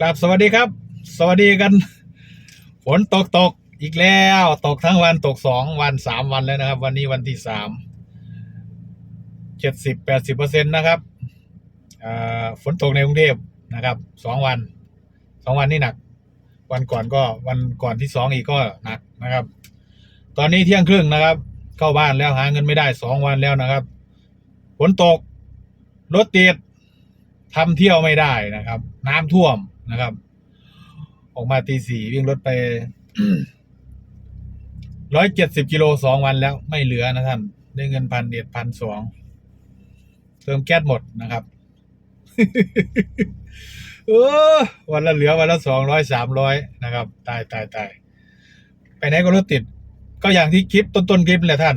กราบสวัสดีครับ สวัสดีกันฝนตกตกอีกแล้ว ตกทั้งวันตกสองวันสามวันแล้วนะครับ วันนี้วันที่สามเจ็ดสิบแปดสิบเปอร์เซ็นต์นะครับฝนตกในกรุงเทพนะครับสองวันสองวันนี่หนัก วันก่อนก็วันก่อนที่สองอีกก็หนักนะครับ ตอนนี้เที่ยงครึ่งนะครับ เข้าบ้านแล้วหาเงินไม่ได้สองวันแล้วนะครับฝนตกรถติดทำเที่ยวไม่ได้นะครับ น้ำท่วม นะครับ ออกมาตีสี่วิ่งรถไปร้อยเจ็ดสิบกิโลสองวันแล้วไม่เหลือนะท่านได้เงินพันเอ็ดพันสองเติมแก๊สหมดนะครับเออวันละเหลือวันละสองร้อยสามร้อยนะครับ ตายตายตายไปไหนก็รถติด ก็อย่างที่คลิปต้นต้นคลิปแหละท่าน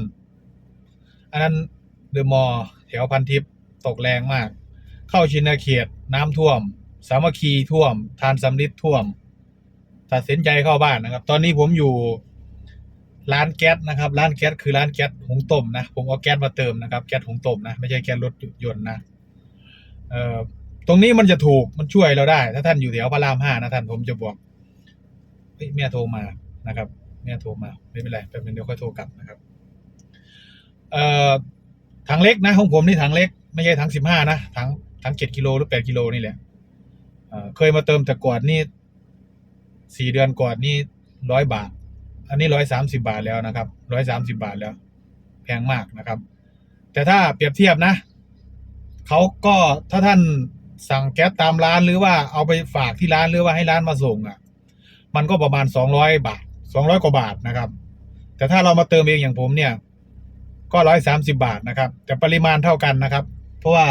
อันนั้นเดอะมอแถวพันทิพย์ตกแรงมาก เข้าชินาเขตน้ำท่วม สามัคคีท่วม ทานสำลิดท่วม ตัดสินใจเข้าบ้านนะครับ ตอนนี้ผมอยู่ร้านแก๊สนะครับ ร้านแก๊สคือร้านแก๊สหุงต้มนะ ผมเอาแก๊สมาเติมนะครับ แก๊สหุงต้มนะ ไม่ใช่แก๊สรถยนต์นะ เอ่อ ตรงนี้มันจะถูก มันช่วยเราได้ ถ้าท่านอยู่แถวพระรามห้านะท่าน ผมจะบอกเฮ้ยแม่โทรมานะครับ แม่โทรมา ไม่เป็นไรแป๊บนึงเดี๋ยวค่อยโทรกลับนะครับ เอ่อ ถังเล็กนะของผมนี่ถังเล็ก ไม่ใช่ถังสิบห้านะ ถังถังเจ็ดกิโลหรือแปดกิโลนี่แหละ เคยมาเติมแต่ก่อนนี่สี่เดือนก่อนนี่ร้อยบาท อันนี้ร้อยสามสิบาทแล้วนะครับร้อยสามสิบาทแล้ว แพงมากนะครับ แต่ถ้าเปรียบเทียบนะเขาก็ถ้าท่านสั่งแก๊สตามร้านหรือว่าเอาไปฝากที่ร้านหรือว่าให้ร้านมาส่งอะ มันก็ประมาณสองร้อยบาทสองร้อยกว่าบาทนะครับ แต่ถ้าเรามาเติมเองอย่างผมเนี่ย ก็ร้อยสามสิบาทนะครับ แต่ปริมาณเท่ากันนะครับ เพราะว่า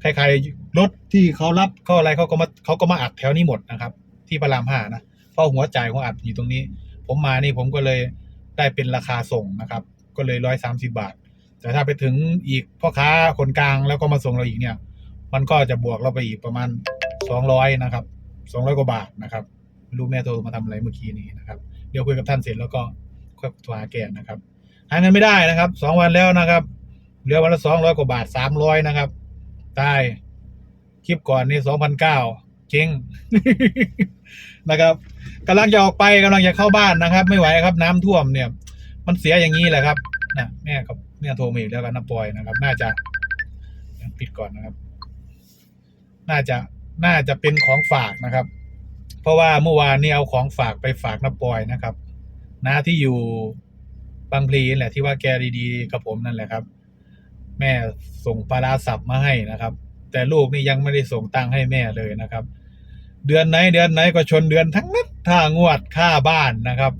ใครๆ รถที่เขารับเขาอะไรเขาก็มาเขาก็มาอัดแถวนี้หมดนะครับ ที่พระรามห้านะเพราะหัวใจายของอัดอยู่ตรงนี้ ผมมานี่ผมก็เลยได้เป็นราคาส่งนะครับ ก็เลยร้อยสามสิบาท แต่ถ้าไปถึงอีกพ่อค้าคนกลางแล้วก็มาส่งเราอีกเนี่ย มันก็จะบวกเราไปอีกประมาณสองร้อยนะครับสองร้อยกว่าบาทนะครับไม่รู้แม่โทรมาทำอะไรเมื่อกี้นี้นะครับ เดี๋ยวคุยกับท่านเสร็จแล้วก็ค่อยโทรหาแกนะครับหาเงินไม่ได้นะครับสองวันแล้วนะครับเหลือวันละสองร้อยกว่าบาทสามร้อยนะครับตาย คลิปก่อนนี่สองพันเก้าเจ๊งนะครับกำลังจะออกไปกำลังจะเข้าบ้านนะครับ ไม่ไหวครับ น้ำท่วมเนี่ย มันเสียอย่างนี้แหละครับนะแม่กับแม่โทรมาอีกแล้วกันน้าปอยนะครับ น่าจะปิดก่อนนะครับ น่าจะน่าจะเป็นของฝากนะครับ เพราะว่าเมื่อวานนี้เอาของฝากไปฝากน้าปอยนะครับน้าที่อยู่บางพลีนั่นแหละที่ว่าแกดีๆกับผมนั่นแหละครับ แม่ส่งปลาราสับมาให้นะครับ แต่ลูกนี่ยังไม่ได้ส่งตังค์ให้แม่เลยนะครับ เดือนไหนเดือนไหนก็ชนเดือนทั้งนั้นค่างวดค่าบ้านนะครับ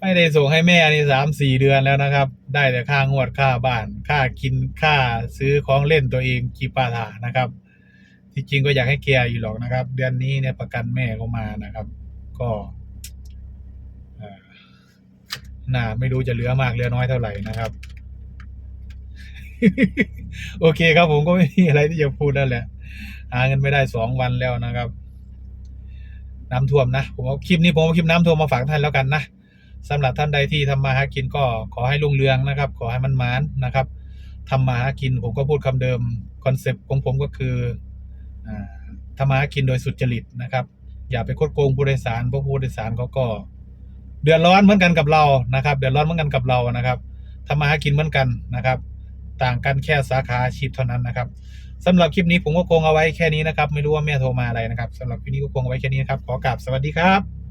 ไม่ได้ส่งให้แม่นี่สามสี่เดือนแล้วนะครับ ได้แต่ค่างวดค่าบ้าน ค่ากินค่าซื้อของเล่นตัวเองกีปาถานะครับ ที่จริงก็อยากให้แกอยู่หรอกนะครับ เดือนนี้เนี่ยประกันแม่เขามานะครับ ก็น่าไม่รู้จะเหลือมากเหลือน้อยเท่าไหร่นะครับ โอเคครับผมก็ไม่มีอะไรที่จะพูดแล้วแหละ หาเงินไม่ได้สองวันแล้วนะครับ น้ำท่วมนะ ผมเอาคลิปนี้ผมเอาคลิปน้ำท่วมมาฝากท่านแล้วกันนะสำหรับท่านใดที่ทำมาหากินก็ขอให้รุ่งเรืองนะครับ ขอให้มันมานนะครับทำมาหากินผมก็พูดคำเดิมคอนเซปต์ของผมก็คืออ่าทำมาหากินโดยสุจริตนะครับ อย่าไปคดโกงผู้โดยสารเพราะผู้โดยสารเขาก็เดือดร้อนเหมือนกันกับเรานะครับ เดือดร้อนเหมือนกันกับเรานะครับทำมาหากินเหมือนกันนะครับ ต่างกันแค่สาขาอาชีพเท่านั้นนะครับสำหรับคลิปนี้ผมก็คงเอาไว้แค่นี้นะครับ ไม่รู้ว่าแม่โทรมาอะไรนะครับสำหรับคลิปนี้ก็คงเอาไว้แค่นี้นะครับขอกราบสวัสดีครับ